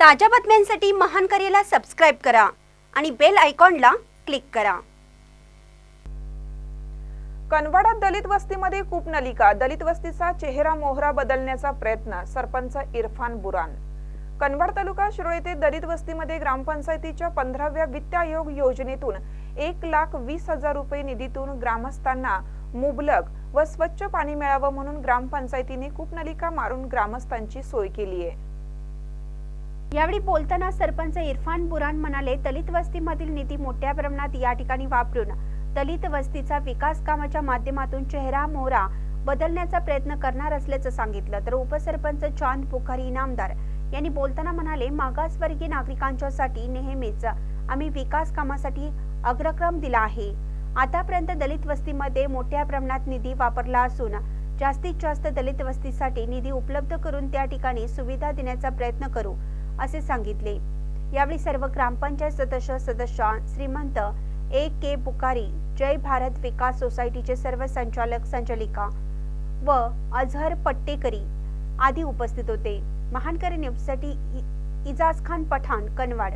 ताज्या बातम्यांसाठी महान करेला सबस्क्राईब करा आणि बेल आयकॉनला क्लिक करा. कनवाडा दलित वस्तीमध्ये कूपनलिका दलित वस्तीचा चेहरा मोहरा बदलण्याचा प्रयत्न सरपंच इरफान बुरान. कनवाड तालुका शिरोळ येथे दलित वस्तीमध्ये ग्रामपंचायतीच्या पंधराव्या वित्त आयोग योजनेतून एक लाख वीस हजार रुपये निधीतून ग्रामस्थांना मुबलक व स्वच्छ पाणी मिळावं म्हणून ग्रामपंचायतीने कूपनलिका मारून ग्रामस्थांची सोय केली आहे यावेळी बोलताना सरपंच इरफान बुरान म्हणाले दलित वस्तीमधील निधी मोठ्या प्रमाणात या ठिकाणी वापरून दलित वस्तीचा विकास कामाच्या माध्यमातून चेहरा मोहरा बदलण्याचा प्रयत्न करणार असल्याचं सांगितलं. तर उपसरपंच चांद पुखारी इनामदार यांनी बोलताना म्हणाले मागासवर्गीय नागरिकांच्यासाठी नेहमीच आम्ही विकास कामासाठी अग्रक्रम दिला आहे. आतापर्यंत दलित वस्तीमध्ये मोठ्या प्रमाणात निधी वापरला असून जास्तीत जास्त दलित वस्तीसाठी निधी उपलब्ध करून त्या ठिकाणी सुविधा देण्याचा प्रयत्न करू. असे सांगितले. यावेळी सर्व ग्रामपंचायत सदस्य सदस्य श्रीमंत ए के बुकारी जय भारत विकास सोसायटीचे सर्व संचालक संचालिका व अझहर पट्टेकरी आदी उपस्थित होते. महानकरी न्यूजसाठी इ- इजाज खान पठाण कनवाड.